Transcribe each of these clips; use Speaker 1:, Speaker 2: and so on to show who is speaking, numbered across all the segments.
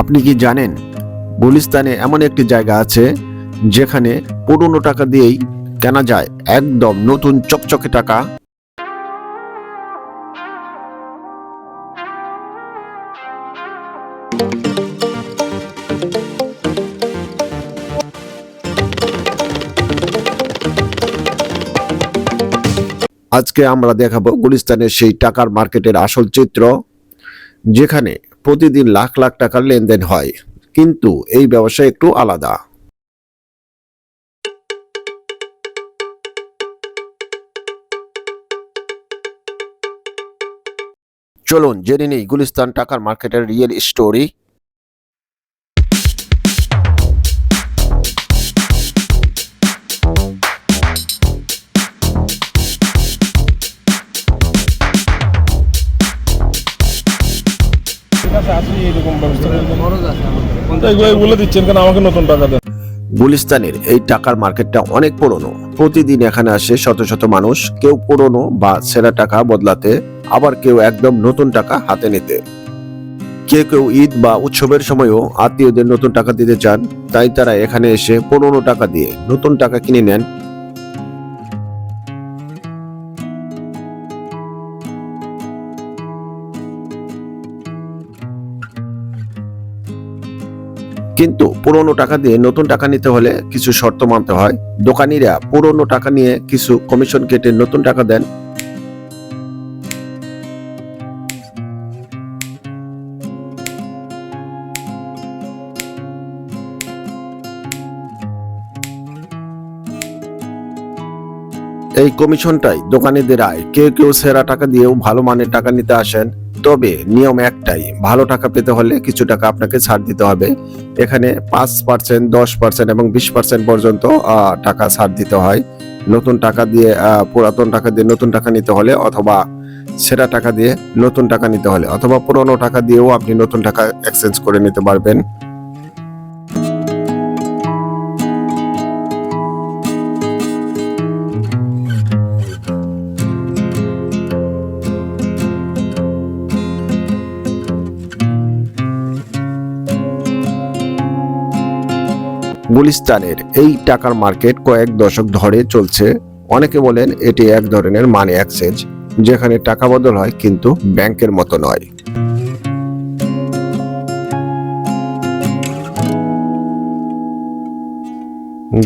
Speaker 1: আপনি কি জানেন, গুলিস্তানে এমন একটি জায়গা আছে যেখানে পুরনো টাকা দিয়েই কেনা যায় একদম নতুন চকচকে টাকা? আজকে আমরা দেখাবো গুলিস্তানের সেই টাকার মার্কেটের আসল চিত্র, যেখানে প্রতিদিন লাখ লাখ টাকার লেনদেন হয়। কিন্তু এই ব্যবসা একটু আলাদা। চলুন জেনে নেই গুলিস্তান টাকার মার্কেটের রিয়েল স্টোরি
Speaker 2: এরকম ব্যবস্থা এগুলো দিচ্ছেন কেন আমাকে নতুন টাকা দেন?
Speaker 1: গুলিস্তানের এই টাকার মার্কেটটা অনেক পুরনো। প্রতিদিন এখানে আসে শত শত মানুষ। কেউ পুরনো বা ছেঁড়া টাকা বদলাতে আবার কেউ একদম নতুন টাকা হাতে নিতে। কেউ কেউ ঈদ বা উৎসবের সময়ও আত্মীয়দের নতুন টাকা দিতে চান। তাই তারা এখানে এসে পুরনো টাকা দিয়ে নতুন টাকা কিনে নেন। কিন্তু পুরনো টাকা দিয়ে নতুন টাকা নিতে হলে কিছু শর্ত মানতে হয়। দোকানিরা পুরনো টাকা নিয়ে কিছু কমিশন কেটে নতুন টাকা দেন। এই কমিশনটাই দোকানিদের আয়। কেউ কেউ সেরা টাকা দিয়েও ভালো মানের টাকা নিতে আসেন। তবে নিয়ম একটাই, ভালো টাকা পেতে হলে কিছু টাকা আপনাকে ছাড় দিতে হবে। এখানে পাঁচ পার্সেন্ট দশ পার্সেন্ট এবং বিশ পার্সেন্ট পর্যন্ত টাকা ছাড় দিতে হয়। নতুন টাকা দিয়ে পুরাতন টাকা দিয়ে নতুন টাকা নিতে হলে অথবা সেরা টাকা দিয়ে নতুন টাকা নিতে হলে, অথবা পুরনো টাকা দিয়েও আপনি নতুন টাকা এক্সচেঞ্জ করে নিতে পারবেন। গুলিস্তানের এই টাকার মার্কেট কয়েক দশক ধরে চলছে। অনেকে বলেন এটি এক ধরনের মানি এক্সচেঞ্জ, যেখানে টাকা বদল হয় কিন্তু ব্যাংকের মতো নয়।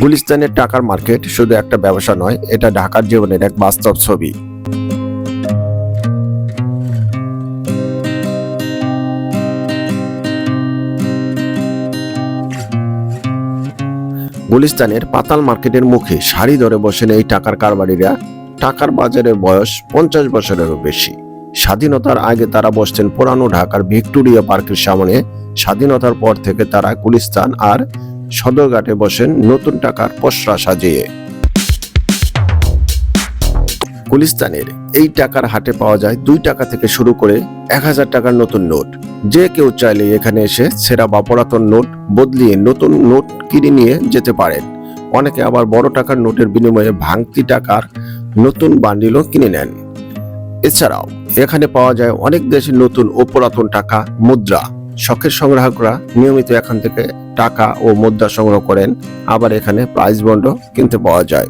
Speaker 1: গুলিস্তানের টাকার মার্কেট শুধু একটা ব্যবসা নয়, এটা ঢাকার জীবনের এক বাস্তব ছবি। গুলিস্তানের পাতাল মার্কেটের মুখে সারি ধরে বসেন এই টাকার কারবারিরা। টাকার বাজারের বয়স পঞ্চাশ বছরেরও বেশি। স্বাধীনতার আগে তারা বসতেন পুরানো ঢাকার ভিক্টোরিয়া পার্কের সামনে। স্বাধীনতার পর থেকে তারা গুলিস্তান আর সদরঘাটে বসেন নতুন টাকার পসরা সাজিয়ে। গুলিস্তানের এই টাকার হাটে পাওয়া যায় দুই টাকা থেকে শুরু করে এক হাজার টাকার নতুন নোট। যে কেউ চাইলে এখানে এসে সেরা বা পুরাতন নোট বদলিয়ে নতুন নোট কিনে নিয়ে যেতে পারেন। অনেকে আবার বড় টাকার নোটের বিনিময়ে ভাঙতি টাকার নতুন বান্ডিলও কিনে নেন। এছাড়াও এখানে পাওয়া যায় অনেক দেশের নতুন ও পুরাতন টাকা মুদ্রা। শখের সংগ্রাহকরা নিয়মিত এখান থেকে টাকা ও মুদ্রা সংগ্রহ করেন। আবার এখানে প্রাইজ বন্ডও কিনতে পাওয়া যায়।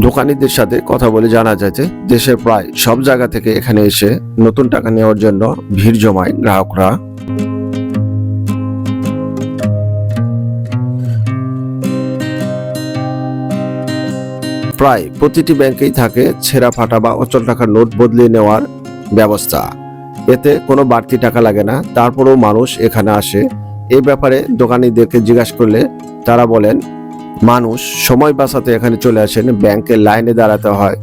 Speaker 1: দোকানিদের সাথে কথা বলে জানা যায় যে দেশের প্রায় সব জায়গা থেকে এখানে এসে নতুন টাকা নেওয়ার জন্য ভিড় জমায় গ্রাহকরা। প্রায় প্রতিটি ব্যাংকেই থাকে ছেঁড়া ফাটা বা অচল টাকার নোট বদলিয়ে নেওয়ার ব্যবস্থা। এতে কোনো বাড়তি টাকা লাগে না, তারপরেও মানুষ এখানে আসে। এই ব্যাপারে দোকানিদেরকে জিজ্ঞাসা করলে তারা বলেন মানুষ সময় বাঁচাতে এখানে চলে আসেন, ব্যাংকের লাইনে দাঁড়াতে হয়।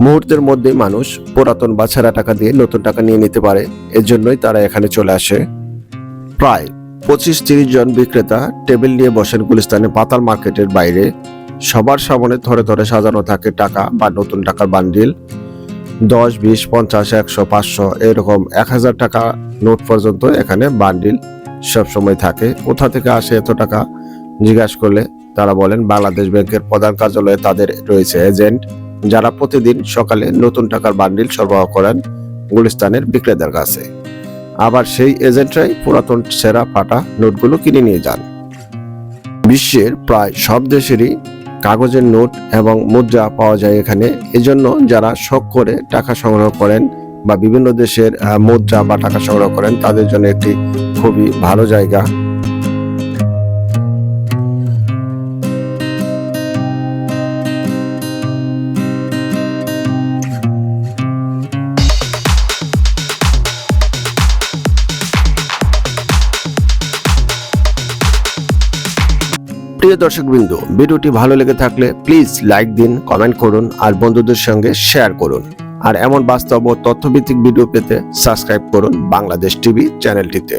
Speaker 1: মুহূর্তের মধ্যে মানুষ পুরাতন বা টাকা দিয়ে নতুন টাকা নিয়ে নিতে পারে এর জন্যই তারা এখানে চলে আসে। প্রায় পঁচিশ তিরিশ জন বিক্রেতা টেবিল নিয়ে বসেন গুলিস্তানে পাতাল মার্কেটের বাইরে। সবার সামনে ধরে ধরে সাজানো থাকে টাকা বা নতুন টাকার বান্ডিল। দশ, বিশ, পঞ্চাশ, একশো, পাঁচশো, এরকম এক হাজার টাকা নোট পর্যন্ত এখানে বান্ডিল সবসময় থাকে। কোথা থেকে আসে এত টাকা? জিজ্ঞাসা করলে তারা বলেন, বাংলাদেশ ব্যাংকের প্রধান কার্যালয়ে তাদের রয়েছে এজেন্ট যারা প্রতিদিন সকালে নতুন টাকার বান্ডিল সরবরাহ করেন গুলিস্তানের বিক্রেতার কাছে। আবার সেই এজেন্টরাই পুরাতন সেরা ফাটা নোটগুলো কিনে নিয়ে যান। বিশ্বের প্রায় সব দেশেরই কাগজের নোট এবং মুদ্রা পাওয়া যায় এখানে। এজন্য যারা শখ করে টাকা সংগ্রহ করেন বা বিভিন্ন দেশের মুদ্রা বা টাকা সংগ্রহ করেন, তাদের জন্য একটি খুবই ভালো জায়গা। প্রিয় দর্শকবৃন্দ, ভিডিওটি ভালো লেগে থাকলে প্লিজ লাইক দিন, কমেন্ট করুন আর বন্ধুদের সঙ্গে শেয়ার করুন। আর এমন বাস্তব ও তথ্যভিত্তিক ভিডিও পেতে সাবস্ক্রাইব করুন বাংলাদেশ টিভি চ্যানেলটিতে।